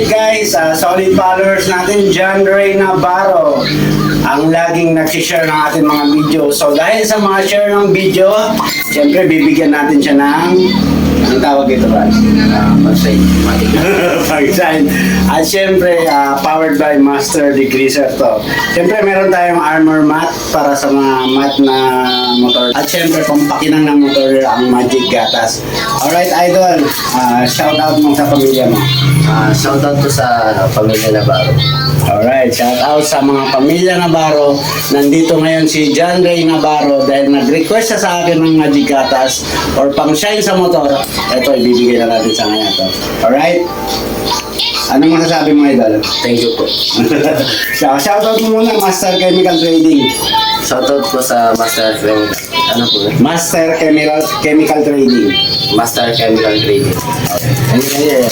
Alright guys, uh, solid followers natin, John Ray Navarro ang laging nag-share ng ating mga video. So dahil sa mga share ng video, siyempre bibigyan natin siya ng anong tawag ito ba? Ah, Pag-sign. Pag-sign. At syempre, ah, powered by Master Decreaser to. Syempre, meron tayong armor mat para sa mga mat na. At syempre, pampakinang ng motor ang Magic Gatas. Alright, Idol. ah, shout out mo sa pamilya mo. Ah, shoutout ko sa ano, pamilya Navarro. Alright, shout out sa mga pamilya Navarro. Nandito ngayon si John Ray Navarro dahil nag-request siya sa akin ng Magic Gatas or pang shine sa motor. Ito, ibibigay na natin sa kanya to. Alright? Ano masasabi mo, Idol? Thank you po. so, shoutout mo muna, Master Chemical Trading. Shoutout po sa Master Chemical. Ano po? Master Chemical, Chemical Trading. Master Chemical Trading. Okay. Ano?